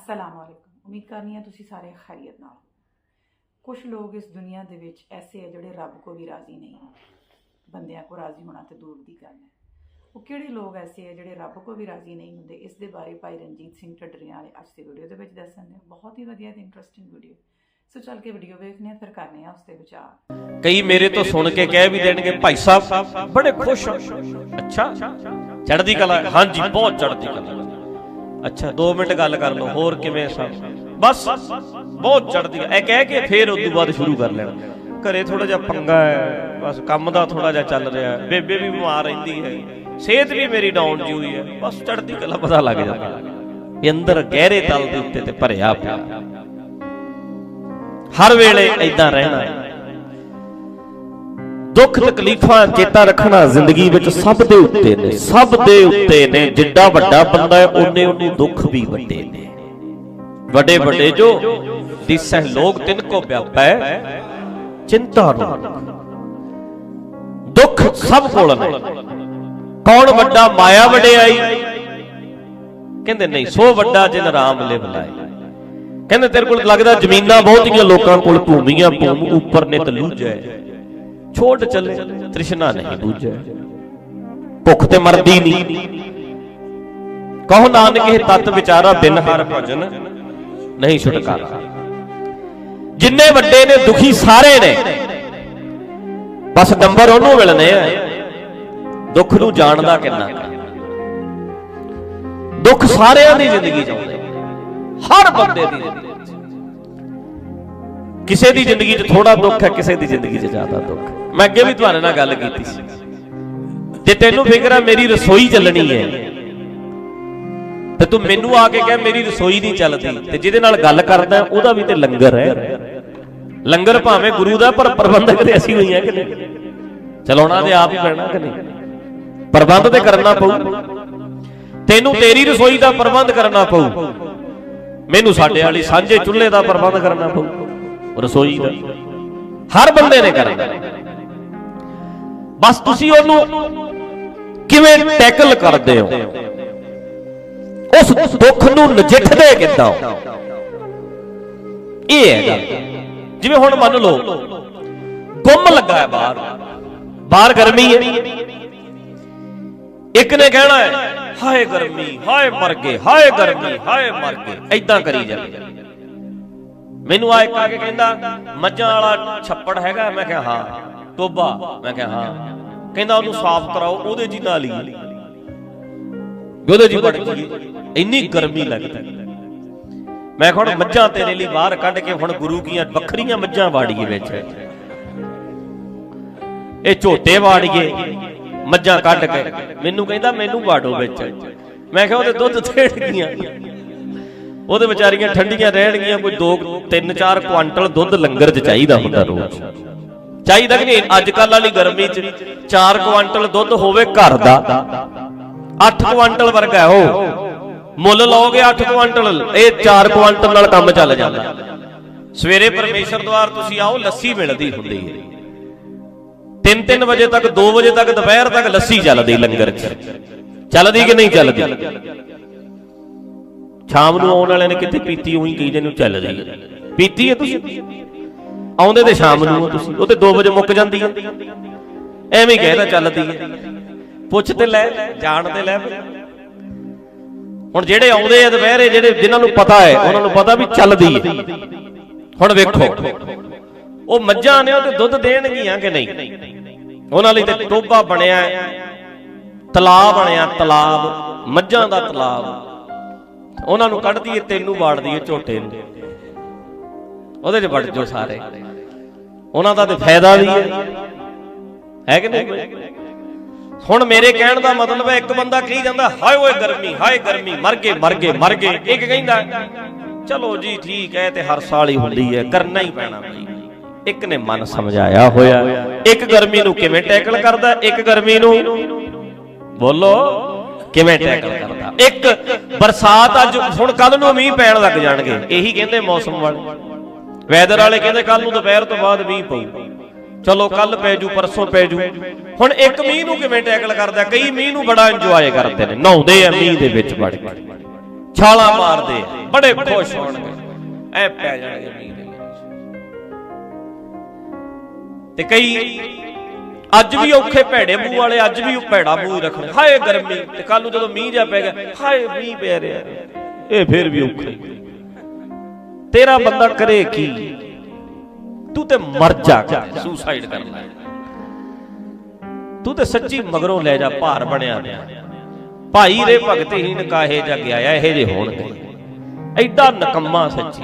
ਅਸਲਾਮ ਵਾਲੇਕੁਮ ਉਮੀਦ ਕਰਨੀ ਹੈ ਤੁਸੀਂ ਸਾਰੇ ਖੈਰੀਅਤ ਨਾਲ ਕੁਝ ਲੋਕ ਇਸ ਦੁਨੀਆ ਦੇ ਵਿੱਚ ਐਸੇ ਆ ਜਿਹੜੇ ਰੱਬ ਕੋ ਵੀ ਰਾਜ਼ੀ ਨਹੀਂ ਬੰਦਿਆਂ ਕੋ ਰਾਜ਼ੀ ਹੋਣਾ ਤੇ ਦੂਰ ਦੀ ਗੱਲ ਹੈ। ਉਹ ਕਿਹੜੇ ਲੋਕ ਐਸੇ ਆ ਜਿਹੜੇ ਰੱਬ ਕੋ ਵੀ ਰਾਜ਼ੀ ਨਹੀਂ ਹੁੰਦੇ? ਇਸ ਦੇ ਬਾਰੇ ਭਾਈ ਰਣਜੀਤ ਸਿੰਘ ਢੱਡਰੀਆਂ ਵਾਲੇ ਅੱਜ ਦੀ ਵੀਡੀਓ ਦੇ ਵਿੱਚ ਦੱਸਣ ਨੇ ਬਹੁਤ ਹੀ ਵਧੀਆ ਤੇ ਇੰਟਰਸਟਿੰਗ ਵੀਡੀਓ ਸੋ ਚੱਲ ਕੇ ਵੀਡੀਓ ਵੇਖਨੇ ਆ ਫਿਰ ਕਰਨੇ ਆ ਉਸ ਤੇ ਵਿਚਾਰ। ਕਈ ਮੇਰੇ ਤੋਂ ਸੁਣ ਕੇ ਕਹਿ ਵੀ ਦੇਣਗੇ, ਭਾਈ ਸਾਹਿਬ, ਬੜੇ ਖੁਸ਼ ਹੋ। ਅੱਛਾ? ਚੜ੍ਹਦੀ ਕਲਾ, ਹਾਂਜੀ, ਬਹੁਤ ਚੜ੍ਹਦੀ ਕਲਾ। ਅੱਛਾ 2 ਮਿੰਟ ਗੱਲ ਕਰ ਲਓ, ਹੋਰ ਕਿਵੇਂ ਸਭ? ਬਸ, ਬਹੁਤ ਚੜਦੀ ਕਲਾ। ਕਹਿ ਕੇ ਫੇਰ ਉਸ ਤੋਂ ਬਾਅਦ ਸ਼ੁਰੂ ਕਰ ਲੈਣਾ। ਘਰੇ ਥੋੜਾ ਜਿਹਾ ਪੰਗਾ ਹੈ, ਬਸ ਕੰਮ ਦਾ ਥੋੜਾ ਜਿਹਾ ਚੱਲ ਰਿਹਾ ਬੇਬੇ ਵੀ ਬਿਮਾਰ ਰਹਿੰਦੀ ਹੈ, ਸਿਹਤ ਵੀ ਮੇਰੀ ਡਾਊਨ ਜੀ ਹੋਈ ਹੈ। ਬਸ ਚੜ੍ਹਦੀ ਕਲਾ ਪਤਾ ਲੱਗ ਜਾਂਦਾ ਇਹ ਅੰਦਰ ਗਹਿਰੇ ਤਲ ਦੇ ਉੱਤੇ ਤੇ ਭਰਿਆ ਪਿਆ। ਹਰ ਵੇਲੇ ਇਦਾਂ ਰਹਿਣਾ। ਹੈ ਦੁੱਖ ਤਕਲੀਫਾਂ ਚੇਤਾ ਰੱਖਣਾ ਜ਼ਿੰਦਗੀ ਵਿੱਚ ਸਭ ਦੇ ਉੱਤੇ ਨੇ, ਸਭ ਦੇ ਉੱਤੇ ਨੇ। ਜਿੱਡਾ ਵੱਡਾ ਬੰਦਾ ਹੈ, ਉਹਨੇ ਉਹਨੂੰ ਦੁੱਖ ਵੀ ਵੱਡੇ ਨੇ। ਵੱਡੇ ਵੱਡੇ ਜੋ ਦਿਸਹਿ ਲੋਕ ਤਿਨ ਕੋ ਵਿਆਪੈ, ਚਿੰਤਾ ਰੋਗ ਦੁੱਖ ਸਭ ਕੋਲ ਨੇ। ਕੌਣ ਵੱਡਾ ਮਾਇਆ ਵਡਿਆਈ? ਕਹਿੰਦੇ ਨਹੀਂ, ਸੋ ਵੱਡਾ ਜਿਨ ਰਾਮ ਲਿਵ ਲਾਏ। ਕਹਿੰਦੇ ਤੇਰੇ ਕੋਲ ਲੱਗਦਾ ਜ਼ਮੀਨਾਂ ਬਹੁਤੀਆਂ ਲੋਕਾਂ ਕੋਲ ਭੂਮੀਆਂ, ਭੂਮ ਉੱਪਰ ਨੇ ਨਿਤ ਲੂਝੈ ਛੋੜ ਚੱਲੇ ਤ੍ਰਿਸ਼ਨਾ ਨਹੀਂ ਬੂਝੈ। ਭੁੱਖ ਤੇ ਮਰਦੀ ਨਹੀਂ ਕਹੋ ਨਾਨਕ, ਇਹ ਤਤ ਵਿਚਾਰਾ ਬਿਨ ਹਰ ਭਜਨ ਨਹੀਂ ਛੁਟਕਾਰਾ। ਜਿੰਨੇ ਵੱਡੇ ਨੇ, ਦੁਖੀ ਸਾਰੇ ਨੇ। ਬਸ ਨੰਬਰ ਉਹਨੂੰ ਮਿਲਨੇ ਆ। ਦੁੱਖ ਨੂੰ ਜਾਣਦਾ ਕਿੰਨਾ ਦੁੱਖ ਸਾਰਿਆਂ ਦੀ ਜ਼ਿੰਦਗੀ ਚ ਆਉਂਦੇ। ਹਰ ਬੰਦੇ ਦੀ ਜ਼ਿੰਦਗੀ ਕਿਸੇ ਦੀ ਜ਼ਿੰਦਗੀ 'ਚ ਥੋੜਾ ਦੁੱਖ ਹੈ, ਕਿਸੇ ਦੀ ਜ਼ਿੰਦਗੀ 'ਚ ਜ਼ਿਆਦਾ ਦੁੱਖ। ਹੈ। ਮੈਂ ਅੱਗੇ ਵੀ ਤੁਹਾਡੇ ਨਾਲ ਗੱਲ ਕੀਤੀ ਸੀ। ਜੇ ਤੈਨੂੰ ਫਿਕਰ ਹੈ ਮੇਰੀ ਰਸੋਈ ਚੱਲਣੀ ਹੈ। ਤੇ ਤੂੰ ਮੈਨੂੰ ਆ ਕੇ ਕਹਿ, ਮੇਰੀ ਰਸੋਈ ਨਹੀਂ ਚੱਲਦੀ। ਤੇ ਜਿਹਦੇ ਨਾਲ ਗੱਲ ਕਰਦਾ, ਉਹਦਾ ਵੀ ਤੇ ਲੰਗਰ ਹੈ। ਲੰਗਰ ਭਾਵੇਂ ਗੁਰੂ ਦਾ, ਪਰ ਪ੍ਰਬੰਧਕ ਤੇ ਅਸੀਂ ਹੋਈਆਂ ਕਿ ਨਹੀਂ? ਚਲਾਉਣਾ ਤੇ ਆਪ ਹੀ ਪੈਣਾ ਕਿ ਨਹੀਂ? ਪ੍ਰਬੰਧ ਤੇ ਕਰਨਾ ਪਊ। ਤੈਨੂੰ ਤੇਰੀ ਰਸੋਈ ਦਾ ਪ੍ਰਬੰਧ ਕਰਨਾ ਪਊ। ਮੈਨੂੰ ਸਾਡੇ ਵਾਲੀ ਸਾਂਝੇ ਚੁੱਲ੍ਹੇ ਦਾ ਪ੍ਰਬੰਧ ਕਰਨਾ ਪਊ। ਰਸੋਈ ਦਾ। ਹਰ ਬੰਦੇ ਨੇ ਕਰਨਾ। ਬਸ ਤੁਸੀਂ ਉਹਨੂੰ ਕਿਵੇਂ ਟੈਕਲ ਕਰਦੇ ਹੋ? ਉਸ ਦੁੱਖ ਨੂੰ ਨਜਿੱਠਦੇ ਕਿੱਦਾਂ ਇਹ ਹੈ ਗੱਲ। ਜਿਵੇਂ ਹੁਣ ਮੰਨ ਲਓ, ਗੁੰਮ ਲੱਗਾ ਹੈ ਬਾਹਰ। ਬਾਹਰ ਗਰਮੀ ਹੈ। ਇੱਕ ਨੇ ਕਹਿਣਾ ਹੈ, ਹਾਏ ਗਰਮੀ, ਹਾਏ ਮਰ ਗਏ, ਹਾਏ ਗਰਮੀ, ਹਾਏ ਮਰ ਗਏ ਐਦਾਂ ਕਰੀ ਜਾਂਦੇ ਮੈਨੂੰ ਆ ਇੱਕ ਆ ਕੇ ਕਹਿੰਦਾ, ਮੱਝਾਂ ਵਾਲਾ ਛੱਪੜ ਹੈਗਾ, ਮੈਂ ਕਿਹਾ, ਹਾਂ। ਟੋਬਾ ਮੈਂ ਕਿਹਾ, ਹਾਂ। ਕਹਿੰਦਾ ਉਹਨੂੰ ਸਾਫ਼ ਕਰਾਓ, ਉਹਦੇ ਜੀ ਨਾਲ ਹੀ। ਉਹਦੇ ਜੀ ਵੜ ਗਈ। ਇੰਨੀ ਗਰਮੀ ਲੱਗਦੀ। ਮੈਂ ਹੁਣ ਮੱਝਾਂ ਤੇਰੇ ਲਈ ਬਾਹਰ ਕੱਢ ਕੇ ਹੁਣ ਗੁਰੂ ਕੀਆਂ ਵੱਖਰੀਆਂ ਮੱਝਾਂ ਵਾੜੀਏ ਵਿੱਚ। ਇਹ ਝੋਟੇ ਵਾੜੀਏ, ਮੱਝਾਂ ਕੱਢ ਕੇ। ਮੈਨੂੰ ਕਹਿੰਦਾ, ਮੈਨੂੰ ਵਾੜੋ ਵਿੱਚ। ਮੈਂ ਕਿਹਾ, ਉਹਦੇ ਦੁੱਧ ਥੇੜ ਗਈਆਂ। ਉਹਦੇ ਵਿਚਾਰੀਆਂ ਠੰਡੀਆਂ ਰਹਿਣਗੀਆਂ, ਕੋਈ 2 3 4 ਕੁਆਂਟਲ ਦੁੱਧ ਲੰਗਰ 'ਚ ਚਾਹੀਦਾ ਹੁੰਦਾ ਰੋਜ਼। ਚਾਹੀਦਾ ਕਿ ਨਹੀਂ? ਅੱਜ ਕੱਲ ਵਾਲੀ ਗਰਮੀ 'ਚ 4 ਕੁਆਂਟਲ ਦੁੱਧ ਹੋਵੇ ਘਰ ਦਾ। 8 ਕੁਆਂਟਲ ਵਰਗਾ ਉਹ। ਮੁੱਲ ਲਓਗੇ 8 ਕੁਆਂਟਲ, ਇਹ 4 ਕੁਆਂਟਲ ਨਾਲ ਕੰਮ ਚੱਲ ਜਾਂਦਾ। ਸਵੇਰੇ ਪਰਮੇਸ਼ਰ ਦਵਾਰ ਤੁਸੀਂ ਆਓ, ਲੱਸੀ ਮਿਲਦੀ ਹੁੰਦੀ ਹੈ। 3-3 ਵਜੇ ਤੱਕ 2 ਵਜੇ ਤੱਕ, ਦੁਪਹਿਰ ਤੱਕ ਲੱਸੀ ਚੱਲਦੀ ਲੰਗਰ 'ਚ। ਚੱਲਦੀ ਕਿ ਨਹੀਂ ਚੱਲਦੀ? ਸ਼ਾਮ ਨੂੰ ਆਉਣ ਵਾਲਿਆਂ ਨੇ ਕਿਤੇ ਪੀਤੀ, ਉਹੀ ਕਹੀ ਜਾਂਦੇ ਨੂੰ ਚੱਲਦੀ ਪੀਤੀ ਹੈ ਤੁਸੀਂ? ਆਉਂਦੇ ਤੇ ਸ਼ਾਮ ਨੂੰ ਤੁਸੀਂ ਉਹ ਤੇ 2 ਵਜੇ ਮੁੱਕ ਜਾਂਦੀ ਹੈ। ਐਵੇਂ ਕਹਿਦਾ ਚੱਲਦੀ ਹੈ। ਪੁੱਛ ਤੇ ਲੈ ਜਾਣ ਤੇ ਲੈ ਹੁਣ ਜਿਹੜੇ ਆਉਂਦੇ ਆ ਦੁਪਹਿਰੇ ਜਿਹੜੇ ਜਿਨ੍ਹਾਂ ਨੂੰ ਪਤਾ ਹੈ ਉਹਨਾਂ ਨੂੰ ਪਤਾ ਵੀ ਚੱਲਦੀ ਹੈ। ਹੁਣ ਵੇਖੋ ਉਹ ਮੱਝਾਂ ਨੇ ਉਹ ਤੇ ਦੁੱਧ ਦੇਣਗੀਆਂ ਕਿ ਨਹੀਂ? ਉਹਨਾਂ ਲਈ ਤੇ ਟੋਬਾ ਬਣਿਆ ਹੈ, ਤਲਾਬ ਬਣਿਆ ਤਲਾਬ ਮੱਝਾਂ ਦਾ ਤਲਾਬ। ਉਹਨਾਂ ਨੂੰ ਕੱਢਦੀ ਏ ਤੈਨੂੰ ਵਾੜਦੀ ਏ ਝੋਟੇ ਨੂੰ। ਉਹਦੇ 'ਚ ਵੜ ਜੋ ਸਾਰੇ। ਉਹਨਾਂ ਦਾ ਤੇ ਫਾਇਦਾ ਵੀ ਹੈ। ਹੈ ਕਿ ਨਹੀਂ ਹੁਣ ਮੇਰੇ ਕਹਿਣ ਦਾ ਮਤਲਬ ਹੈ, ਇੱਕ ਬੰਦਾ ਕਹੀ ਜਾਂਦਾ, ਹਾਏ ਓਏ ਗਰਮੀ, ਹਾਏ ਗਰਮੀ, ਮਰ ਗਏ ਮਰ ਗਏ ਮਰ ਗਏ। ਇੱਕ ਕਹਿੰਦਾ, ਚਲੋ ਜੀ ਠੀਕ ਹੈ ਤੇ ਹਰ ਸਾਲ ਹੀ ਹੁੰਦੀ ਹੈ, ਕਰਨਾ ਹੀ ਪੈਣਾ ਭਾਈ ਇੱਕ ਨੇ ਮਨ ਸਮਝਾਇਆ ਹੋਇਆ, ਇੱਕ ਗਰਮੀ ਨੂੰ ਕਿਵੇਂ ਟੈਕਲ ਕਰਦਾ, ਇੱਕ ਗਰਮੀ ਨੂੰ ਬੋਲੋ, ਕਿਵੇਂ ਟੈਕਲ ਕਰਦਾ। ਇੱਕ ਬਰਸਾਤ ਅੱਜ, ਹੁਣ ਕੱਲ ਨੂੰ ਮੀਂਹ ਪੈਣ ਲੱਗ ਜਾਣਗੇ, ਇਹੀ ਕਹਿੰਦੇ ਮੌਸਮ ਵਾਲੇ। ਵੈਦਰ ਵਾਲੇ ਕਹਿੰਦੇ ਕੱਲ ਨੂੰ ਦੁਪਹਿਰ ਤੋਂ ਬਾਅਦ ਮੀਂਹ ਪਊ। ਚਲੋ ਕੱਲ ਪੈ ਜੂ ਪਰਸੋਂ ਪੈ ਜੂ। ਹੁਣ ਇੱਕ ਮੀਂਹ ਨੂੰ ਕਿਵੇਂ ਟੈਕਲ ਕਰਦਾ? ਕਈ ਮੀਂਹ ਨੂੰ ਬੜਾ ਇੰਜੋਏ ਕਰਦੇ ਨੇ। ਨਹਾਉਂਦੇ ਆ ਮੀਂਹ ਦੇ ਵਿੱਚ ਵੜ ਕੇ। ਛਾਲਾਂ ਮਾਰਦੇ ਆ, ਬੜੇ ਖੁਸ਼ ਹੋਣਗੇ। ਐ ਪੈ ਜਾਣਗੇ ਮੀਂਹ ਦੇ ਵਿੱਚ। ਤੇ ਕਈ ਅੱਜ ਵੀ ਔਖੇ ਭੈੜੇ ਮੂੰਹ ਵਾਲੇ ਅੱਜ ਵੀ ਭੈੜਾ ਮੂੰਹ ਹੀ ਰੱਖਣ। ਹਾਏ ਗਰਮੀ ਤੇ ਕੱਲ ਨੂੰ ਜਦੋਂ ਮੀਂਹ ਜਾ ਪੈ ਗਿਆ ਹਾਏ ਮੀਂਹ ਪੈ ਰਿਹਾ। ਇਹ ਫੇਰ ਵੀ ਔਖਾ ਤੇਰਾ ਬੰਦਾ ਕਰੇ ਕੀ? ਤੂੰ ਤੇ ਮਰ ਜਾ। ਸੁਸਾਈਡ ਕਰ ਲੈ। ਤੂੰ ਤੇ ਸੱਚੀ ਮਗਰੋਂ ਲੈ ਜਾ ਭਾਰ ਬਣਿਆ ਭਾਈ ਰੇ ਭਗਤਹੀਨ ਕਾਹੇ ਜਾ ਗਿਆ ਇਹੋ ਜੇ ਹੋਣਗੇ ਐਡਾ ਨਕੰਮਾ ਸੱਚੀ।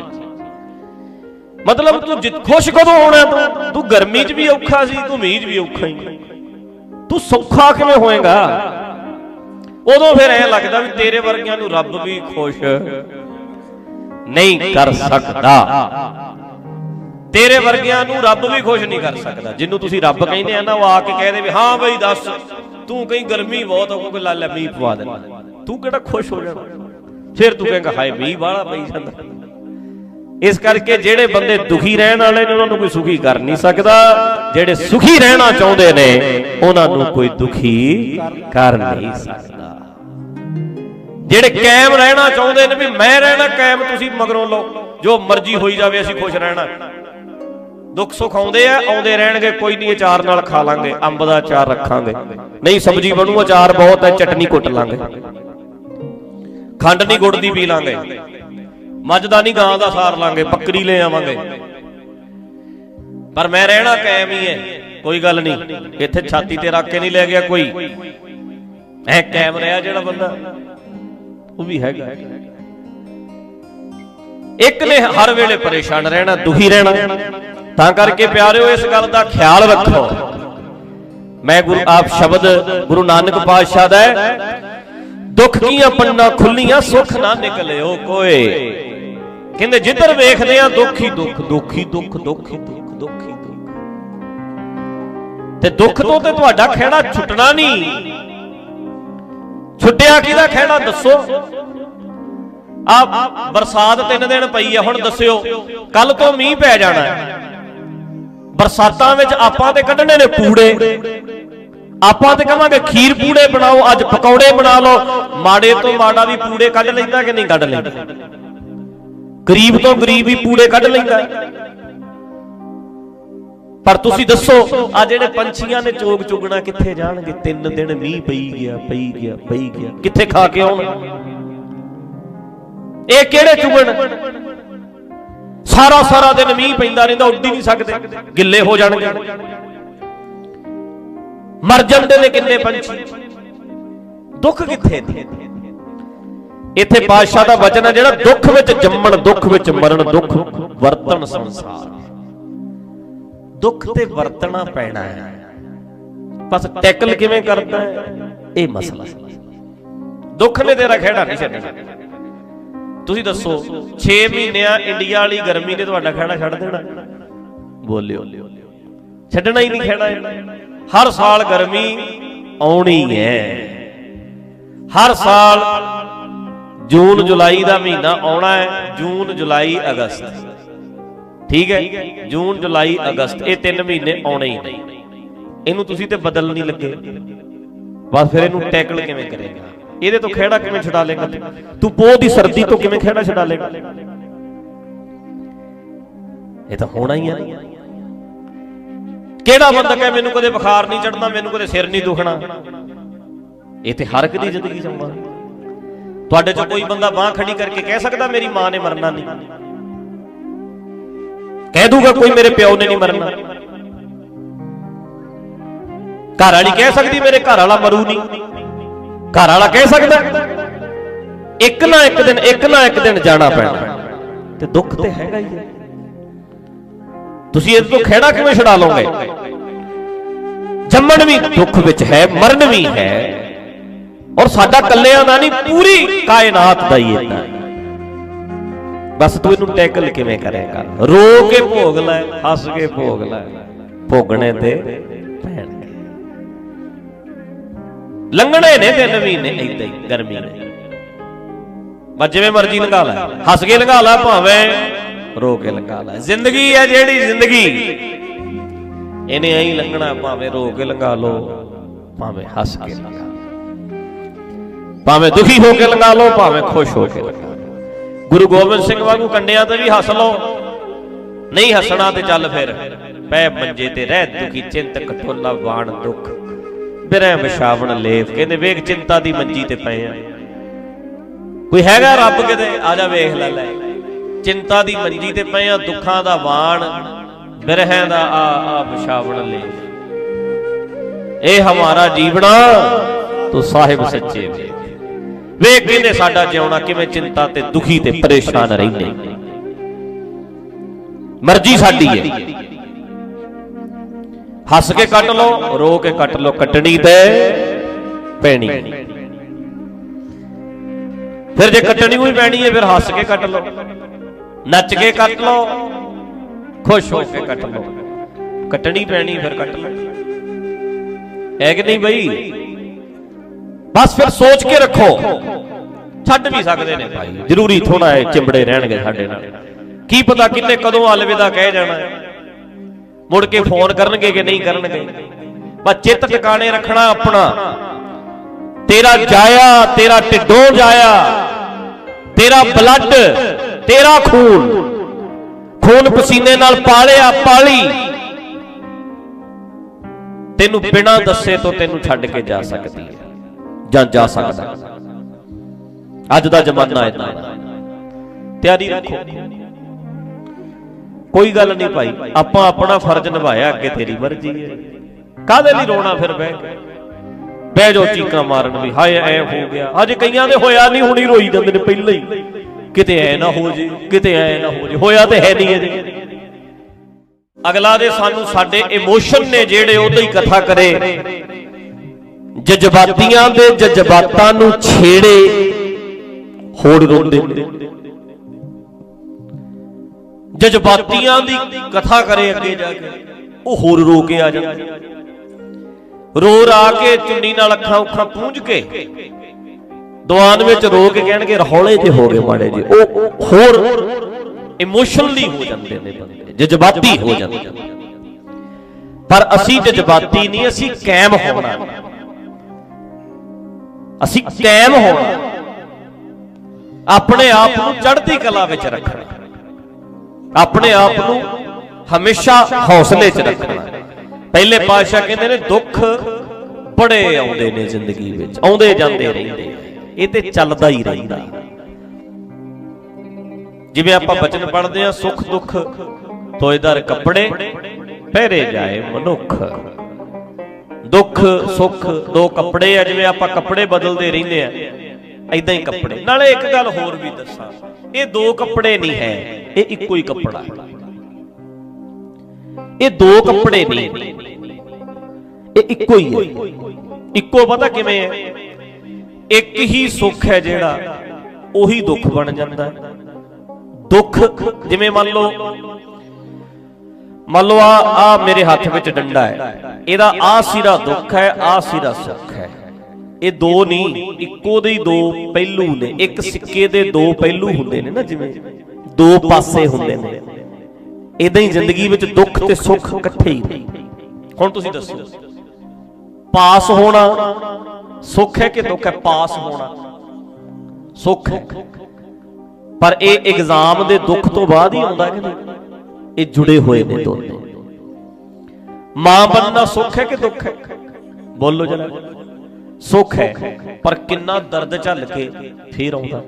ਮਤਲਬ ਤੂੰ ਜਿੱਤ ਖੁਸ਼ ਕਦੋਂ ਹੋਣਾ ਤੂੰ? ਤੂੰ ਗਰਮੀ 'ਚ ਵੀ ਔਖਾ ਸੀ ਤੂੰ ਮੀਂਹ 'ਚ ਵੀ ਔਖਾ ਹੀ ਤੂੰ ਸੌਖਾ ਕਿਵੇਂ ਹੋਏਗਾ? ਉਦੋਂ ਫਿਰ ਐ ਲੱਗਦਾ ਵੀ ਤੇਰੇ ਵਰਗਿਆਂ ਨੂੰ ਰੱਬ ਵੀ ਖੁਸ਼। ਨਹੀਂ ਕਰ ਸਕਦਾ। ਤੇਰੇ ਵਰਗਿਆਂ ਨੂੰ ਰੱਬ ਵੀ ਖੁਸ਼ ਨਹੀਂ ਕਰ ਸਕਦਾ। ਜਿੰਨੂੰ ਤੁਸੀਂ ਰੱਬ ਕਹਿੰਦੇ ਆ ਨਾ, ਉਹ ਆ ਕੇ ਕਹਿ ਦੇ ਵੀ, ਹਾਂ ਬਈ, ਦੱਸ। ਤੂੰ ਕਹੀਂ ਗਰਮੀ ਬਹੁਤ ਹੋ ਕੋਈ ਲਾਲਾ ਮੀਂਹ ਪਵਾ ਦੇ ਤੂੰ ਕਿਹੜਾ ਖੁਸ਼ ਹੋ ਜਾਣਾ? ਫਿਰ ਤੂੰ ਕਹੇਂਗਾ ਹਾਏ, ਮੀਂਹ ਵਾਲਾ ਪਈ ਜਾਂਦਾ। ਇਸ ਕਰਕੇ ਜਿਹੜੇ ਬੰਦੇ ਦੁਖੀ ਰਹਿਣ ਵਾਲੇ ਨੇ, ਉਹਨਾਂ ਨੂੰ ਕੋਈ ਸੁਖੀ ਕਰ ਨਹੀਂ ਸਕਦਾ। ਜਿਹੜੇ ਸੁਖੀ ਰਹਿਣਾ ਚਾਹੁੰਦੇ ਨੇ, ਉਹਨਾਂ ਨੂੰ ਕੋਈ ਦੁਖੀ ਕਰ ਨਹੀਂ ਸਕਦਾ। ਜਿਹੜੇ ਕਾਇਮ ਰਹਿਣਾ ਚਾਹੁੰਦੇ ਨੇ ਵੀ ਮੈਂ ਰਹਿਣਾ ਕਾਇਮ, ਤੁਸੀਂ ਮਗਰੋਂ ਲਓ। ਜੋ ਮਰਜ਼ੀ ਹੋਈ ਜਾਵੇ, ਅਸੀਂ ਖੁਸ਼ ਰਹਿਣਾ। ਦੁੱਖ ਸੁੱਖ ਆਉਂਦੇ ਆ, ਆਉਂਦੇ ਰਹਿਣਗੇ, ਕੋਈ ਨਹੀਂ, ਅਚਾਰ ਨਾਲ ਖਾ ਲਾਂਗੇ, ਅੰਬ ਦਾ ਅਚਾਰ ਰੱਖਾਂਗੇ। ਨਹੀਂ ਸਬਜੀ ਬਣੂ, ਅਚਾਰ ਬਹੁਤ ਹੈ, ਚਟਨੀ ਕੁੱਟ ਲਾਂਗੇ। ਖੰਡ ਨਹੀਂ ਗੁੜ ਦੀ ਪੀ ਲਾਂਗੇ। ਮੱਝ ਦਾ ਨਹੀਂ, ਗਾਂ ਦਾ ਸਾਰ ਲਾਂਗੇ, ਬੱਕਰੀ ਲੈ ਆਵਾਂਗੇ। ਪਰ ਮੈਂ ਰਹਿਣਾ ਕਾਇਮ ਹੀ ਹੈ, ਕੋਈ ਗੱਲ ਨਹੀਂ। ਇੱਥੇ ਛਾਤੀ ਤੇ ਰੱਖ ਕੇ ਨਹੀਂ ਲੈ ਗਿਆ ਕੋਈ। ਐ ਕਾਇਮ ਰਿਹਾ ਜਿਹੜਾ ਬੰਦਾ। ਉਹ ਵੀ ਹੈਗਾ। ਇੱਕ ਨੇ ਹਰ ਵੇਲੇ ਪਰੇਸ਼ਾਨ ਰਹਿਣਾ, ਦੁਖੀ ਰਹਿਣਾ। ਤਾਂ ਕਰਕੇ ਪਿਆਰਿਓ, ਇਸ ਗੱਲ ਦਾ ਖਿਆਲ ਰੱਖੋ। ਮੈਂ ਗੁਰੂ, ਆਪ ਸ਼ਬਦ ਗੁਰੂ ਨਾਨਕ ਪਾਤਸ਼ਾਹ ਦਾ ਦੁੱਖ ਕੀਆਂ ਪੰਨਾ ਖੁੱਲੀਆਂ, ਸੁੱਖ ਨਾ ਨਿਕਲਿਓ ਕੋਏ। ਕਹਿੰਦੇ, ਜਿੱਧਰ ਵੇਖਦੇ ਆ, ਦੁੱਖ ਹੀ ਦੁੱਖ ਦੁੱਖ ਹੀ ਦੁੱਖ ਦੁੱਖ ਹੀ ਦੁੱਖ ਦੁੱਖ ਹੀ ਦੁੱਖ। ਤੇ ਦੁੱਖ ਤੋਂ ਤੇ ਤੁਹਾਡਾ ਖਿਹੜਾ ਛੁੱਟਣਾ ਨਹੀਂ। ਛੁੱਟਿਆ ਕਿਹਦਾ ਖਿਹੜਾ ਦੱਸੋ? ਆ ਬਰਸਾਤ ਤਿੰਨ ਦਿਨ ਪਈ ਆ, ਹੁਣ ਦੱਸਿਓ ਕੱਲ ਤੋਂ ਮੀਂਹ ਪੈ ਜਾਣਾ ਬਰਸਾਤਾਂ ਵਿੱਚ ਆਪਾਂ ਤੇ ਕੱਢਣੇ ਨੇ ਪੂੜੇ। ਆਪਾਂ ਤੇ ਕਹਾਂਗੇ ਖੀਰ ਪੂੜੇ ਬਣਾਓ, ਅੱਜ ਪਕੌੜੇ ਬਣਾ ਲਓ। ਮਾੜੇ ਤੋਂ ਮਾੜਾ ਵੀ ਪੂੜੇ ਕੱਢ ਲੈਂਦਾ ਕਿ ਨਹੀਂ ਕੱਢ ਲੈਂਦਾ? ਗਰੀਬ ਤੋਂ ਗਰੀਬ ਵੀ ਪੂੜੇ ਕੱਢ ਲੈਂਦਾ। ਪਰ ਤੁਸੀਂ ਦੱਸੋ ਆ ਜਿਹੜੇ ਪੰਛੀਆਂ ਨੇ ਚੋਗ ਚੁਗਣਾ ਕਿੱਥੇ ਜਾਣਗੇ? ਤਿੰਨ ਦਿਨ ਮੀਂਹ ਪਈ ਗਿਆ ਪਈ ਗਿਆ ਪਈ ਗਿਆ। ਕਿੱਥੇ ਖਾ ਕੇ ਆਉਣ ਇਹ ਕਿਹੜੇ ਚੁਗਣ? ਸਾਰਾ ਸਾਰਾ ਦਿਨ ਮੀਂਹ ਪੈਂਦਾ ਰਹਿੰਦਾ ਉੱਡ ਨਹੀਂ ਸਕਦੇ। ਗਿੱਲੇ ਹੋ ਜਾਣਗੇ। ਮਰ ਜਾਂਦੇ ਨੇ ਕਿੰਨੇ ਪੰਛੀ? ਦੁੱਖ ਕਿੱਥੇ ਨੇ? ਇੱਥੇ ਪਾਤਸ਼ਾਹ ਦਾ ਵਚਨ ਹੈ ਜਿਹੜਾ ਦੁੱਖ ਵਿੱਚ ਜੰਮਣ ਦੁੱਖ ਵਿੱਚ ਮਰਨ ਦੁੱਖ ਵਰਤਣ ਸੰਸਾਰ। ਦੁੱਖ ਤੇ ਵਰਤਣਾ ਪੈਣਾ ਹੈ। ਬਸ ਟੈਕਲ ਕਿਵੇਂ ਕਰਦਾ ਹੈ? ਇਹ ਮਸਲਾ ਦੁੱਖ ਨੇ ਤੇਰਾ ਖਿਹੜਾ ਨਹੀਂ ਛੱਡਣਾ। ਤੁਸੀਂ ਦੱਸੋ 6 ਮਹੀਨਿਆਂ ਇੰਡੀਆ ਵਾਲੀ ਗਰਮੀ ਨੇ ਤੁਹਾਡਾ ਖਿਹੜਾ ਛੱਡ ਦੇਣਾ? ਬੋਲਿਓ। ਛੱਡਣਾ ਹੀ ਨਹੀਂ ਖਿਹੜਾ ਹਰ ਸਾਲ ਗਰਮੀ ਆਉਣੀ ਹੈ। ਹਰ ਸਾਲ ਜੂਨ ਜੁਲਾਈ ਦਾ ਮਹੀਨਾ ਆਉਣਾ ਹੈ, ਜੂਨ ਜੁਲਾਈ ਅਗਸਤ। ਠੀਕ ਹੈ? ਜੂਨ, ਜੁਲਾਈ, ਅਗਸਤ, ਇਹ ਤਿੰਨ ਮਹੀਨੇ ਆਉਣੇ ਹੀ ਨਹੀਂ ਇਹਨੂੰ ਤੁਸੀਂ ਤੇ ਬਦਲ ਨਹੀਂ ਲੱਗੇ। ਬਸ ਫਿਰ ਇਹਨੂੰ ਟੈਕਲ ਕਿਵੇਂ ਕਰੇਗਾ? ਇਹਦੇ ਤੋਂ ਖਿਹੜਾ ਕਿਵੇਂ ਛੁਡਾ ਲੇਗਾ ਤੂੰ ਪੋਹ ਦੀ ਸਰਦੀ ਤੋਂ ਕਿਵੇਂ ਖਿਹੜਾ ਛੁਡਾ ਲੇਗਾ ਇਹ ਤਾਂ ਹੋਣਾ ਹੀ ਹੈ ਕਿਹੜਾ ਬੰਦਾ ਕਹੇ, ਮੈਨੂੰ ਕਦੇ ਬੁਖਾਰ ਨਹੀਂ ਚੜਦਾ ਮੈਨੂੰ ਕਦੇ ਸਿਰ ਨਹੀਂ ਦੁਖਣਾ? ਇਹ ਤੇ ਹਰ ਇੱਕ ਦੀ ਜ਼ਿੰਦਗੀ ਚ ਆਉਂਦਾ। ਤੁਹਾਡੇ ਚੋਂ ਕੋਈ ਬੰਦਾ ਬਾਹ ਖੜੀ ਕਰਕੇ ਕਹਿ ਸਕਦਾ, ਮੇਰੀ ਮਾਂ ਨੇ ਮਰਨਾ ਨਹੀਂ। ਕਹਿ ਦੂਗਾ ਕੋਈ ਮੇਰੇ ਪਿਓ ਨੇ ਨਹੀਂ ਮਰਨਾ। ਘਰ ਵਾਲੀ ਕਹਿ ਸਕਦੀ ਮੇਰੇ ਘਰ ਵਾਲਾ ਮਰੂ ਨਹੀਂ। ਘਰ ਵਾਲਾ ਕਹਿ ਸਕਦਾ। ਇੱਕ ਨਾ ਇੱਕ ਦਿਨ, ਇੱਕ ਨਾ ਇੱਕ ਦਿਨ ਜਾਣਾ ਪੈਣਾ। ਤੇ ਦੁੱਖ ਤੇ ਹੈਗਾ ਹੀ ਹੈ। ਤੁਸੀਂ ਇਸ ਤੋਂ ਖਿਹੜਾ ਕਿਵੇਂ ਛਡਾ ਲਓਗੇ? ਜੰਮਣ ਵੀ ਦੁੱਖ ਵਿੱਚ ਹੈ, ਮਰਨ ਵੀ ਹੈ। ਔਰ ਸਾਡਾ ਕੱਲਿਆਂ ਦਾ ਨਹੀਂ, ਪੂਰੀ ਕਾਇਨਾਤ ਦਾ ਹੀ ਇਦਾਂ ਬਸ ਤੂੰ ਇਹਨੂੰ ਟੈਕਲ ਕਿਵੇਂ ਕਰੇਗਾ? ਰੋ ਕੇ ਭੋਗ ਲੈ, ਹੱਸ ਕੇ ਭੋਗ ਲੈ। ਭੋਗਣੇ ਤੇ ਪੈਣਗੇ ਲੰਘਣੇ ਨੇ ਦਿਨ ਮਹੀਨੇ ਇਦਾਂ ਹੀ, ਗਰਮੀ ਨੇ। ਬਸ ਜਿਵੇਂ ਮਰਜ਼ੀ ਲੰਘਾ ਲੈ। ਹੱਸ ਕੇ ਲੰਘਾ ਲੈ ਭਾਵੇਂ ਰੋ ਕੇ ਲੰਘਾ ਲੈ। ਜ਼ਿੰਦਗੀ ਹੈ ਜਿਹੜੀ ਜ਼ਿੰਦਗੀ। ਇਹਨੇ ਐਂ ਲੰਘਣਾ, ਭਾਵੇਂ ਰੋ ਕੇ ਲੰਘਾ ਲਓ ਭਾਵੇਂ ਹੱਸ ਕੇ ਲੰਘਾ ਲਓ ਭਾਵੇਂ ਦੁਖੀ ਹੋ ਕੇ ਲੰਘਾ ਲਓ ਭਾਵੇਂ ਖੁਸ਼ ਹੋ ਕੇ ਲੰਘਾ ਗੁਰੂ ਗੋਬਿੰਦ ਸਿੰਘ ਵਾਂਗੂ ਕੰਡਿਆਂ ਤੇ ਵੀ ਹੱਸ ਲਓ। ਨਹੀਂ ਹੱਸਣਾ ਤੇ ਚੱਲ ਫਿਰ। ਪੈ ਮੰਜੇ ਤੇ ਰਹਿ ਦੁਖੀ ਚਿੰਤ ਕਟੋਲਾ ਬਾਣ ਦੁੱਖ। ਬਿਰਹਿ ਵਿਛਾਵਣ ਲੇਵ, ਕਹਿੰਦੇ ਵੇਖ ਚਿੰਤਾ ਦੀ ਮੰਜੀ ਤੇ ਪਏ ਆ। ਕੋਈ ਹੈਗਾ ਰੱਬ ਕਿਤੇ? ਆ ਜਾ ਵੇਖ ਲੈ ਲੈ। ਚਿੰਤਾ ਦੀ ਮੰਜੀ ਤੇ ਪਏ ਆ, ਦੁੱਖਾਂ ਦਾ ਬਾਣ ਬਿਰਹਿ ਦਾ ਆ ਆ ਵਿਛਾਵਣ ਲੇਵ। ਇਹ ਹਮਾਰਾ ਜੀਵਣਾ, ਤੂੰ ਸਾਹਿਬ ਸੱਚੇ ਵੇਖ ਵੇਖ ਕਹਿੰਦੇ ਸਾਡਾ ਜਿਉਣਾ ਕਿਵੇਂ ਚਿੰਤਾ ਤੇ ਦੁਖੀ ਤੇ ਪਰੇਸ਼ਾਨ ਰਹਿੰਦੇ। ਮਰਜ਼ੀ ਸਾਡੀ ਹੈ। ਹੱਸ ਕੇ ਕੱਟ ਲਓ ਰੋ ਕੇ ਕੱਟ ਲਓ ਕੱਟਣੀ ਤੇ ਪੈਣੀ। ਫਿਰ ਜੇ ਕੱਟਣੀ ਹੋਈ ਪੈਣੀ ਹੈ ਫਿਰ ਹੱਸ ਕੇ ਕੱਟ ਲਓ। ਨੱਚ ਕੇ ਕੱਟ ਲਓ ਖੁਸ਼ ਹੋ ਕੇ ਕੱਟ ਲਓ। ਕੱਟਣੀ ਪੈਣੀ ਫਿਰ ਕੱਟ ਲਓ। ਹੈ ਕਿ ਨਹੀਂ ਬਈ? ਬਸ ਫਿਰ ਸੋਚ ਕੇ ਰੱਖੋ। ਛੱਡ ਵੀ ਸਕਦੇ ਨੇ। ਭਾਈ ਜ਼ਰੂਰੀ ਥੋੜਾ ਹੈ ਚਿੰਬੜੇ ਰਹਿਣਗੇ ਸਾਡੇ ਨਾਲ। ਕੀ ਪਤਾ ਕਿੰਨੇ ਕਦੋਂ ਅਲਵਿਦਾ ਕਹਿ ਜਾਣਾ। ਮੁੜ ਕੇ ਫੋਨ ਕਰਨਗੇ ਕਿ ਨਹੀਂ ਕਰਨਗੇ। ਬਸ ਚਿੱਤ ਟਿਕਾਣੇ ਰੱਖਣਾ ਆਪਣਾ। ਤੇਰਾ ਜਾਇਆ ਤੇਰਾ ਢਿੱਡੋਂ ਜਾਇਆ। ਤੇਰਾ ਬਲੱਡ ਤੇਰਾ ਖੂਨ। ਖੂਨ ਪਸੀਨੇ ਨਾਲ ਪਾਲਿਆ ਪਾਲੀ। ਤੈਨੂੰ ਬਿਨਾਂ ਦੱਸੇ ਤੋਂ ਤੈਨੂੰ ਛੱਡ ਕੇ ਜਾ ਸਕਦੀ ਹੈ। ਜਾਂ ਜਾ ਸਕਦਾ। ਅੱਜ ਦਾ ਜ਼ਮਾਨਾ ਇਦਾਂ ਤਿਆਰੀ ਰੱਖੋ। ਕੋਈ ਗੱਲ ਨਹੀਂ ਭਾਈ, ਆਪਾਂ ਆਪਣਾ ਫਰਜ਼ ਨਿਭਾਇਆ, ਅੱਗੇ ਤੇਰੀ ਮਰਜ਼ੀ ਹੈ। ਕਾਹਦੇ ਲਈ ਰੋਣਾ ਫਿਰ ਬਹਿ ਕੇ? ਬਹਿ ਜਾਓ ਚੀਕਾਂ ਮਾਰਨ ਵੀ, ਹਾਏ, ਐ ਹੋ ਗਿਆ। ਅੱਜ ਕਈਆਂ ਦੇ ਹੋਇਆ ਨਹੀਂ, ਹੁਣੀ ਰੋਈ ਜਾਂਦੇ ਨੇ ਪਹਿਲਾਂ ਹੀ। ਕਿਤੇ ਐ ਨਾ ਹੋ ਜੇ, ਕਿਤੇ ਐ ਨਾ ਹੋ ਜੇ, ਹੋਇਆ ਤੇ ਹੈ ਨਹੀਂ ਅਜੇ। ਅਗਲਾ ਦੇ ਸਾਨੂੰ ਸਾਡੇ ਇਮੋਸ਼ਨ ਨੇ ਜਿਹੜੇ ਉਹਦਾ ਹੀ ਕਥਾ ਕਰੇ। ਜਜ਼ਬਾਤੀਆਂ ਦੇ ਜਜ਼ਬਾਤਾਂ ਨੂੰ ਛੇੜੇ ਹੋੜ ਰੋਂਦੇ। ਜਜ਼ਬਾਤੀਆਂ ਦੀ ਕਥਾ ਕਰੇ ਅੱਗੇ ਜਾ ਕੇ, ਉਹ ਹੋਰ ਰੋ ਕੇ ਆ ਜਾਂਦੇ। ਰੋ ਰਾ ਕੇ ਚੁੰਨੀ ਨਾਲ ਅੱਖਾਂ ਉੱਖਾਂ ਪੂੰਝ ਕੇ, ਦੀਵਾਨ ਵਿੱਚ ਰੋ ਕੇ ਕਹਿਣਗੇ ਰਹੌਲੇ ਜੇ ਹੋ ਗਏ ਮਾੜੇ ਜੀ ਉਹ ਹੋਰ ਇਮੋਸ਼ਨਲੀ ਹੋ ਜਾਂਦੇ ਨੇ ਬੰਦੇ, ਜਜ਼ਬਾਤੀ ਹੋ ਜਾਂਦੇ ਪਰ ਅਸੀਂ ਜਜ਼ਬਾਤੀ ਨਹੀਂ, ਅਸੀਂ ਕਾਇਮ ਹੋਣਾ। ਅਸੀਂ ਕਾਇਮ ਹੋਣਾ। ਆਪਣੇ ਆਪ ਨੂੰ ਚੜ੍ਹਦੀ ਕਲਾ ਵਿੱਚ ਰੱਖਣਾ। ਆਪਣੇ ਆਪ ਨੂੰ ਹਮੇਸ਼ਾ ਹੌਸਲੇ 'ਚ ਰੱਖਣਾ। ਪਹਿਲੇ ਪਾਤਸ਼ਾਹ ਕਹਿੰਦੇ ਨੇ, ਦੁੱਖ ਬੜੇ ਆਉਂਦੇ ਨੇ ਜ਼ਿੰਦਗੀ ਵਿੱਚ, ਆਉਂਦੇ ਜਾਂਦੇ ਰਹਿੰਦੇ ਇਹ ਤੇ ਚੱਲਦਾ ਹੀ ਰਹਿੰਦਾ। ਜਿਵੇਂ ਆਪਾਂ ਬਚਨ ਪੜ੍ਹਦੇ ਆ ਸੁੱਖ ਦੁੱਖ ਤੋਇਦਰ ਕੱਪੜੇ, ਪਹਿਰੇ ਜਾਏ ਮਨੁੱਖ। ਦੁੱਖ, ਸੁੱਖ, ਦੋ ਕੱਪੜੇ ਆ, ਜਿਵੇਂ ਆਪਾਂ ਕੱਪੜੇ ਬਦਲਦੇ ਰਹਿੰਦੇ ਆ। ਐਦਾਂ ਹੀ ਕੱਪੜੇ। ਨਾਲੇ ਇੱਕ ਗੱਲ ਹੋਰ ਵੀ ਦੱਸਾਂ। ਇਹ ਦੋ ਕੱਪੜੇ ਨਹੀਂ ਹੈ, ਇਹ ਇੱਕੋ ਹੀ ਕੱਪੜਾ ਇਹ ਦੋ ਕੱਪੜੇ ਨਹੀਂ ਇਹ ਇੱਕੋ ਹੀ ਹੈ। ਇੱਕੋ ਪਤਾ ਕਿਵੇਂ ਹੈ? ਇੱਕ ਹੀ ਸੁੱਖ ਹੈ ਜਿਹੜਾ, ਉਹੀ ਦੁੱਖ ਬਣ ਜਾਂਦਾ ਦੁੱਖ, ਜਿਵੇਂ ਮੰਨ ਲਓ ਮੰਨ ਲਓ ਆ ਆ ਮੇਰੇ ਹੱਥ ਵਿੱਚ ਡੰਡਾ ਹੈ। ਇਹਦਾ ਆ ਸਿਰਾ ਦੁੱਖ ਹੈ, ਆ ਸਿਰਾ ਸੁੱਖ ਹੈ। ਇਹ ਦੋ ਨਹੀਂ, ਇੱਕੋ ਦੇ ਹੀ ਦੋ ਪਹਿਲੂ ਨੇ। ਇੱਕ ਸਿੱਕੇ ਦੇ ਦੋ ਪਹਿਲੂ ਹੁੰਦੇ ਨੇ ਨਾ, ਜਿਵੇਂ ਦੋ ਪਾਸੇ ਹੁੰਦੇ ਨੇ। ਇਦਾਂ ਹੀ ਜ਼ਿੰਦਗੀ ਵਿੱਚ ਦੁੱਖ ਤੇ ਸੁੱਖ ਇਕੱਠੇ ਹੀ ਨੇ। ਹੁਣ ਤੁਸੀਂ ਦੱਸੋ, ਪਾਸ ਹੋਣਾ ਸੁੱਖ ਹੈ ਕਿ ਦੁੱਖ ਹੈ? ਪਾਸ ਹੋਣਾ ਸੁੱਖ ਹੈ। ਪਰ ਇਹ ਐਗਜ਼ਾਮ ਦੇ ਦੁੱਖ ਤੋਂ ਬਾਅਦ ਹੀ ਆਉਂਦਾ ਕਿ ਨਹੀਂ? ਇਹ ਜੁੜੇ ਹੋਏ ਨੇ ਦੋਨੇ। ਮਾਂ ਬਣਨਾ ਸੁੱਖ ਹੈ ਕਿ ਦੁੱਖ ਹੈ? ਬੋਲੋ ਜਰਾ। ਸੁੱਖ ਹੈ, ਪਰ ਕਿੰਨਾ ਦਰਦ ਝੱਲ ਕੇ ਫੇਰ ਆਉਂਦਾ।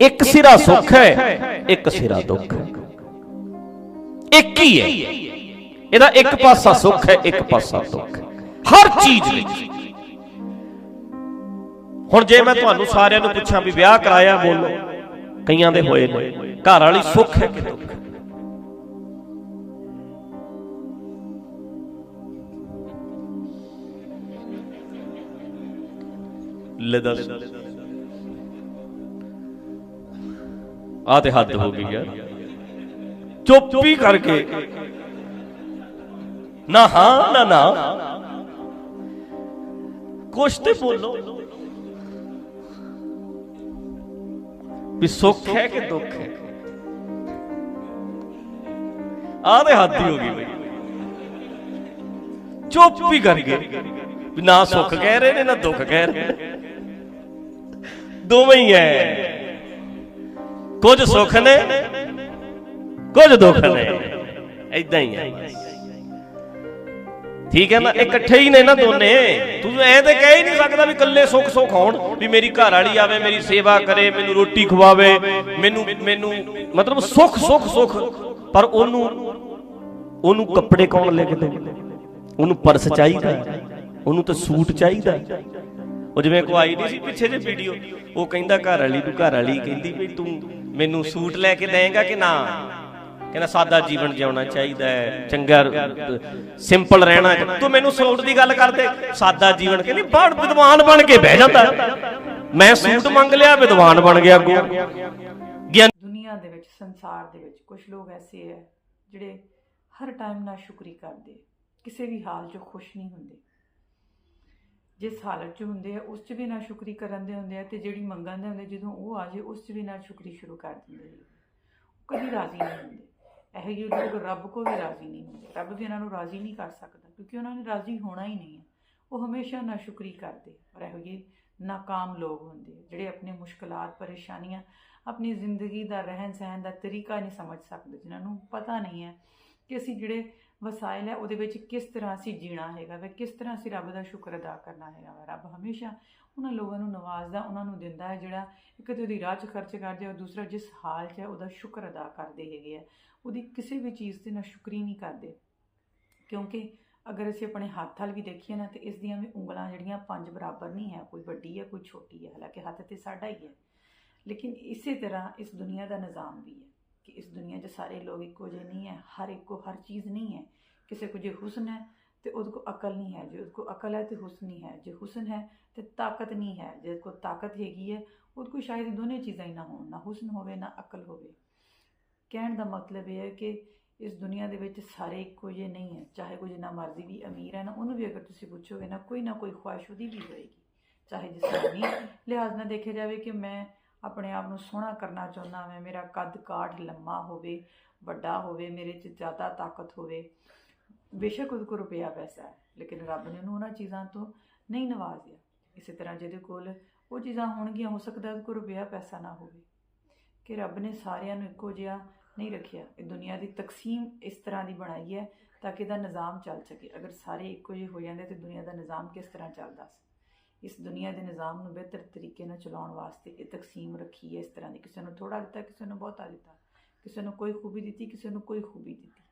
ਇੱਕ ਸਿਰਾ ਸੁੱਖ ਹੈ, ਇੱਕ ਸਿਰਾ ਦੁੱਖ। ਹੈ ਇੱਕ ਹੀ ਹੈ। ਇਹਦਾ ਇੱਕ ਪਾਸਾ ਸੁੱਖ ਹੈ, ਇੱਕ ਪਾਸਾ ਦੁੱਖ। ਹੈ ਹਰ ਚੀਜ਼ ਵਿੱਚ। ਹੁਣ ਜੇ ਮੈਂ ਤੁਹਾਨੂੰ ਸਾਰਿਆਂ ਨੂੰ ਪੁੱਛਾਂ ਵੀ ਵਿਆਹ ਕਰਾਇਆ ਬੋਲੋ, ਕਈਆਂ ਦੇ ਹੋਏ ਨੇ। ਘਰ ਵਾਲੀ ਸੁੱਖ ਹੈ ਕਿ ਦੁੱਖ? ਹੈ ਲੈ ਦੱਸ। ਆ ਤੇ ਹੱਦ ਹੋ ਗਈ ਯਾਰ। ਚੁੱਪ ਹੀ ਕਰਕੇ। ਨਾ ਹਾਂ, ਨਾ ਨਾ। ਕੁਛ ਤੇ ਬੋਲੋ। ਵੀ ਸੁੱਖ ਹੈ ਕਿ ਦੁੱਖ ਹੈ? ਆ ਤੇ ਹੱਦ ਹੀ ਹੋ ਗਈ ਬਈ। ਚੁੱਪ ਵੀ ਕਰਕੇ। ਵੀ ਨਾ ਸੁੱਖ ਕਹਿ ਰਹੇ ਨੇ, ਨਾ ਦੁੱਖ ਕਹਿ ਰਹੇ ਨੇ। ਦੋਵੇਂ ਹੀ ਐ। ਕੁਝ ਸੁੱਖ ਨੇ ਕੁਝ ਦੁੱਖ ਨੇ। ਐਦਾਂ ਹੀ ਹੈ ਠੀਕ ਹੈ ਨਾ ਇਕੱਠੇ ਹੀ ਨੇ ਨਾ ਦੋਨੇ। ਤੂੰ ਐ ਤੇ ਕਹਿ ਹੀ ਨਹੀਂ ਸਕਦਾ ਵੀ ਇਕੱਲੇ ਸੁੱਖ ਸੁੱਖ ਹੋਣ ਵੀ ਮੇਰੀ ਘਰ ਵਾਲੀ ਆਵੇ ਮੇਰੀ ਸੇਵਾ ਕਰੇ ਮੈਨੂੰ ਰੋਟੀ ਖਵਾਵੇ ਮੈਨੂੰ ਮੈਨੂੰ ਮਤਲਬ ਸੁੱਖ ਸੁੱਖ ਸੁੱਖ। ਪਰ ਉਹਨੂੰ ਉਹਨੂੰ ਕੱਪੜੇ ਕੌਣ ਲੈ ਕੇ ਉਹਨੂੰ ਪਰਸ ਚਾਹੀਦਾ? ਉਹਨੂੰ ਤਾਂ ਸੂਟ ਚਾਹੀਦਾ? ਉਹ ਜਿਵੇਂ ਕੋ ਆਈ ਨਹੀਂ ਸੀ ਪਿੱਛੇ ਜੇ ਵੀਡੀਓ ਉਹ ਕਹਿੰਦਾ ਘਰ ਵਾਲੀ ਨੂੰ ਘਰ ਵਾਲੀ ਕਹਿੰਦੀ ਵੀ ਤੂੰ ਮੈਨੂੰ ਸੂਟ ਲੈ ਕੇ ਦੇਂਗਾ ਕਿ ਨਾ? ਕਹਿੰਦਾ ਸਾਦਾ ਜੀਵਨ ਜਿਉਣਾ ਚਾਹੀਦਾ ਹੈ, ਚੰਗਾ ਸਿੰਪਲ ਰਹਿਣਾ ਤੂੰ ਮੈਨੂੰ ਸੂਟ ਦੀ ਗੱਲ ਕਰਦੇ ਸਾਦਾ ਜੀਵਨ ਕਹਿੰਦੀ, ਬਣ, ਵਿਦਵਾਨ ਬਣ ਕੇ ਬਹਿ ਜਾਂਦਾ। ਮੈਂ ਸੂਟ ਮੰਗ ਲਿਆ, ਵਿਦਵਾਨ ਬਣ ਗਿਆ ਅੱਗੋਂ। ਦੁਨੀਆ ਦੇ ਵਿੱਚ, ਸੰਸਾਰ ਦੇ ਵਿੱਚ ਕੁਝ ਲੋਕ ਐਸੇ ਹੈ ਜਿਹੜੇ ਹਰ ਟਾਈਮ ਨਾ ਸ਼ੁਕਰੀ ਕਰਦੇ। ਕਿਸੇ ਵੀ ਹਾਲ 'ਚ ਖੁਸ਼ ਨਹੀਂ ਹੁੰਦੇ। ਜਿਸ ਹਾਲਤ 'ਚ ਹੁੰਦੇ ਆ, ਉਸ 'ਚ ਵੀ ਨਾ ਸ਼ੁਕਰੀ ਕਰਨ ਦੇ ਹੁੰਦੇ ਆ ਤੇ ਜਿਹੜੀ ਮੰਗਣ ਦੇ ਹੁੰਦੇ, ਜਦੋਂ ਉਹ ਆ ਜੇ, ਉਸ 'ਚ ਵੀ ਨਾ ਸ਼ੁਕਰੀ ਸ਼ੁਰੂ ਕਰ ਦਿੰਦੇ ਨੇ ਉਹ ਕਦੀ ਰਾਜ਼ੀ ਨਹੀਂ ਹੁੰਦੇ। ਇਹੋ ਜਿਹੇ ਲੋਕ ਰੱਬ ਕੋ ਵੀ ਰਾਜ਼ੀ ਨਹੀਂ ਹੁੰਦੇ। ਰੱਬ ਵੀ ਇਹਨਾਂ ਨੂੰ ਰਾਜ਼ੀ ਨਹੀਂ ਕਰ ਸਕਦਾ, ਕਿਉਂਕਿ ਉਹਨਾਂ ਨੇ ਰਾਜ਼ੀ ਹੋਣਾ ਹੀ ਨਹੀਂ ਹੈ ਉਹ ਹਮੇਸ਼ਾ ਨਾ ਸ਼ੁਕਰੀ ਕਰਦੇ ਔਰ ਇਹੋ ਜਿਹੇ ਨਾਕਾਮ ਲੋਕ ਹੁੰਦੇ ਜਿਹੜੇ ਆਪਣੇ ਮੁਸ਼ਕਲਾਂ ਪਰੇਸ਼ਾਨੀਆਂ, ਆਪਣੀ ਜ਼ਿੰਦਗੀ ਦਾ ਰਹਿਣ ਸਹਿਣ ਦਾ ਤਰੀਕਾ ਨਹੀਂ ਸਮਝ ਸਕਦੇ, ਜਿਨ੍ਹਾਂ ਨੂੰ ਪਤਾ ਨਹੀਂ ਹੈ ਕਿ ਅਸੀਂ ਜਿਹੜੇ ਵਸਾਇਲ ਹੈ, ਉਹਦੇ ਵਿੱਚ ਕਿਸ ਤਰ੍ਹਾਂ ਅਸੀਂ ਜੀਣਾ ਹੈਗਾ ਵਾ, ਕਿਸ ਤਰ੍ਹਾਂ ਅਸੀਂ ਰੱਬ ਦਾ ਸ਼ੁਕਰ ਅਦਾ ਕਰਨਾ ਹੈਗਾ ਵਾ। ਰੱਬ ਹਮੇਸ਼ਾ ਉਹਨਾਂ ਲੋਕਾਂ ਨੂੰ ਨਵਾਜ਼ਦਾ, ਉਹਨਾਂ ਨੂੰ ਦਿੰਦਾ ਹੈ, ਜਿਹੜਾ ਇੱਕ ਤੇ ਉਹਦੀ ਰਾਹ 'ਚ ਖਰਚ ਕਰਦੇ ਔਰ ਦੂਸਰਾ ਜਿਸ ਹਾਲ 'ਚ ਹੈ, ਉਹਦਾ ਸ਼ੁਕਰ ਅਦਾ ਕਰਦੇ ਹੈਗੇ ਆ। ਉਹਦੀ ਕਿਸੇ ਵੀ ਚੀਜ਼ ਤੇ ਨਾ ਸ਼ੁਕਰੀ ਨਹੀਂ ਕਰਦੇ। ਕਿਉਂਕਿ ਅਗਰ ਅਸੀਂ ਆਪਣੇ ਹੱਥ ਵੱਲ ਵੀ ਦੇਖੀਏ ਨਾ, ਤੇ ਇਸ ਦੀਆਂ ਵੀ ਉਂਗਲਾਂ ਜਿਹੜੀਆਂ ਪੰਜ ਬਰਾਬਰ ਨਹੀਂ ਹੈ, ਕੋਈ ਵੱਡੀ ਹੈ, ਕੋਈ ਛੋਟੀ ਹੈ, ਹਾਲਾਂਕਿ ਹੱਥ ਤੇ ਸਾਡਾ ਹੀ ਹੈ। ਲੇਕਿਨ ਇਸੇ ਤਰ੍ਹਾਂ ਇਸ ਦੁਨੀਆ ਦਾ ਨਿਜ਼ਾਮ ਵੀ ਹੈ। ਕਿ ਇਸ ਦੁਨੀਆ 'ਚ ਸਾਰੇ ਲੋਕ ਇੱਕੋ ਜਿਹੇ ਨਹੀਂ ਹੈ, ਹਰ ਇੱਕੋ, ਹਰ ਚੀਜ਼ ਨਹੀਂ ਹੈ। ਕਿਸੇ ਕੋ ਜੇ ਹੁਸਨ ਹੈ, ਤੇ ਉਹਦੇ ਕੋ ਅਕਲ ਨਹੀਂ ਹੈ। ਜੇ ਉਹਦੇ ਕੋ ਅਕਲ ਹੈ, ਤੇ ਹੁਸਨ ਨਹੀਂ ਹੈ। ਜੇ ਹੁਸਨ ਹੈ, ਤੇ ਤਾਕਤ ਨਹੀਂ ਹੈ। ਜੇ ਕੋ ਤਾਕਤ ਹੈਗੀ ਹੈ, ਉਹਦੇ ਕੋ ਸ਼ਾਇਦ ਦੋਨੇ ਚੀਜ਼ਾਂ ਹੀ ਨਾ ਹੋਣ, ਨਾ ਹੁਸਨ ਹੋਵੇ, ਨਾ ਅਕਲ ਹੋਵੇ। ਕਹਿਣ ਦਾ ਮਤਲਬ ਇਹ ਹੈ ਕਿ ਇਸ ਦੁਨੀਆ ਦੇ ਵਿੱਚ ਸਾਰੇ ਇੱਕੋ ਜਿਹੇ ਨਹੀਂ ਹੈ। ਚਾਹੇ ਕੋਈ ਜਿੰਨਾ ਮਰਜ਼ੀ ਵੀ ਅਮੀਰ ਹੈ ਨਾ, ਉਹਨੂੰ ਵੀ ਅਗਰ ਤੁਸੀਂ ਪੁੱਛੋਗੇ ਨਾ, ਕੋਈ ਨਾ ਕੋਈ ਖੁਆਇਸ਼ ਉਹਦੀ ਵੀ ਹੋਏਗੀ। ਚਾਹੇ ਜਿਸ ਜਿਸਮਾਨੀ ਲਿਹਾਜ਼ ਨਾਲ ਦੇਖਿਆ ਜਾਵੇ ਕਿ ਮੈਂ ਆਪਣੇ ਆਪ ਨੂੰ ਸੋਹਣਾ ਕਰਨਾ ਚਾਹੁੰਦਾ ਮੈਂ, ਮੇਰਾ ਕੱਦ ਕਾਠ ਲੰਮਾ ਹੋਵੇ, ਵੱਡਾ ਹੋਵੇ, ਮੇਰੇ 'ਚ ਜ਼ਿਆਦਾ ਤਾਕਤ ਹੋਵੇ, ਬੇਸ਼ੱਕ ਉਹਦੇ ਕੋਲ ਰੁਪਿਆ ਪੈਸਾ ਹੈ, ਲੇਕਿਨ ਰੱਬ ਨੇ ਉਹਨੂੰ ਉਹਨਾਂ ਚੀਜ਼ਾਂ ਤੋਂ ਨਹੀਂ ਨਵਾਜ਼ਿਆ। ਇਸੇ ਤਰ੍ਹਾਂ ਜਿਹਦੇ ਕੋਲ ਉਹ ਚੀਜ਼ਾਂ ਹੋਣਗੀਆਂ, ਹੋ ਸਕਦਾ ਉਹਦੇ ਕੋਲ ਰੁਪਿਆ ਪੈਸਾ ਨਾ ਹੋਵੇ। ਕਿ ਰੱਬ ਨੇ ਸਾਰਿਆਂ ਨੂੰ ਇੱਕੋ ਜਿਹਾ ਨਹੀਂ ਰੱਖਿਆ। ਇਹ ਦੁਨੀਆ ਦੀ ਤਕਸੀਮ ਇਸ ਤਰ੍ਹਾਂ ਦੀ ਬਣਾਈ ਹੈ ਤਾਂ ਕਿ ਇਹਦਾ ਨਿਜ਼ਾਮ ਚੱਲ ਸਕੇ। ਅਗਰ ਸਾਰੇ ਇੱਕੋ ਜਿਹੇ ਹੋ ਜਾਂਦੇ ਤੇ ਦੁਨੀਆ ਦਾ ਨਿਜ਼ਾਮ ਕਿਸ ਤਰ੍ਹਾਂ ਚੱਲਦਾ ਸੀ? ਇਸ ਦੁਨੀਆ ਦੇ ਨਿਜ਼ਾਮ ਨੂੰ ਬਿਹਤਰ ਤਰੀਕੇ ਨਾਲ ਚਲਾਉਣ ਵਾਸਤੇ ਇਹ ਤਕਸੀਮ ਰੱਖੀ ਹੈ ਇਸ ਤਰ੍ਹਾਂ ਦੀ। ਕਿਸੇ ਨੂੰ ਥੋੜਾ ਦਿੱਤਾ, ਕਿਸੇ ਨੂੰ ਬਹੁਤਾ ਦਿੱਤਾ। ਕਿਸੇ ਨੂੰ ਕੋਈ ਖੂਬੀ ਦਿੱਤੀ, ਕਿਸੇ ਨੂੰ ਕੋਈ ਖੂਬੀ ਦਿੱਤੀ।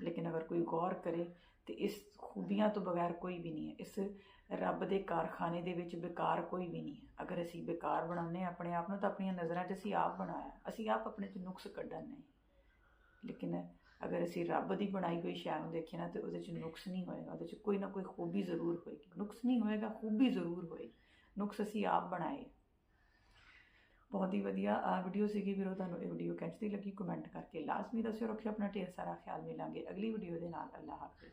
ਲੇਕਿਨ ਅਗਰ ਕੋਈ ਗੌਰ ਕਰੇ ਤੇ ਇਸ ਖੂਬੀਆਂ ਤੋਂ ਬਗੈਰ ਕੋਈ ਵੀ ਨਹੀਂ ਹੈ। ਇਸ ਰੱਬ ਦੇ ਕਾਰਖਾਨੇ ਦੇ ਵਿੱਚ ਬੇਕਾਰ ਕੋਈ ਵੀ ਨਹੀਂ ਹੈ। ਅਗਰ ਅਸੀਂ ਬੇਕਾਰ ਬਣਾਉਂਦੇ ਹਾਂ ਆਪਣੇ ਆਪ ਨੂੰ ਤਾਂ ਆਪਣੀਆਂ ਨਜ਼ਰਾਂ 'ਚ ਅਸੀਂ ਆਪ ਬਣਾਇਆ, ਅਸੀਂ ਆਪ ਆਪਣੇ 'ਚ ਨੁਕਸ ਕੱਢਣ ਨਹੀਂ। ਲੇਕਿਨ ਅਗਰ ਅਸੀਂ ਰੱਬ ਦੀ ਬਣਾਈ ਹੋਈ ਸ਼ੈ ਨੂੰ ਦੇਖੀਏ ਨਾ ਤੇ ਉਹਦੇ 'ਚ ਨੁਕਸ ਨਹੀਂ ਹੋਏਗਾ, ਉਹਦੇ 'ਚ ਕੋਈ ਨਾ ਕੋਈ ਖੂਬੀ ਜ਼ਰੂਰ ਹੋਏਗੀ। ਨੁਕਸ ਨਹੀਂ ਹੋਏਗਾ, ਖੂਬੀ ਜ਼ਰੂਰ ਹੋਏਗੀ। ਨੁਕਸ ਅਸੀਂ ਆਪ ਬਣਾਏ। ਬਹੁਤ ਹੀ ਵਧੀਆ ਵੀਡੀਓ ਸੀਗੀ ਵੀਰੋ, ਤੁਹਾਨੂੰ ਇਹ ਵੀਡੀਓ ਕਿੰਝ ਦੀ ਲੱਗੀ? ਕਮੈਂਟ ਕਰਕੇ ਲਾਜ਼ਮੀ ਦੱਸਿਓ, ਰੱਖਿਓ ਆਪਣਾ ਢੇਰ ਸਾਰਾ ਖਿਆਲ, ਮਿਲਾਂਗੇ ਅਗਲੀ ਵੀਡੀਓ ਦੇ ਨਾਲ। ਅੱਲਾਹ ਹਾਫਿਜ਼।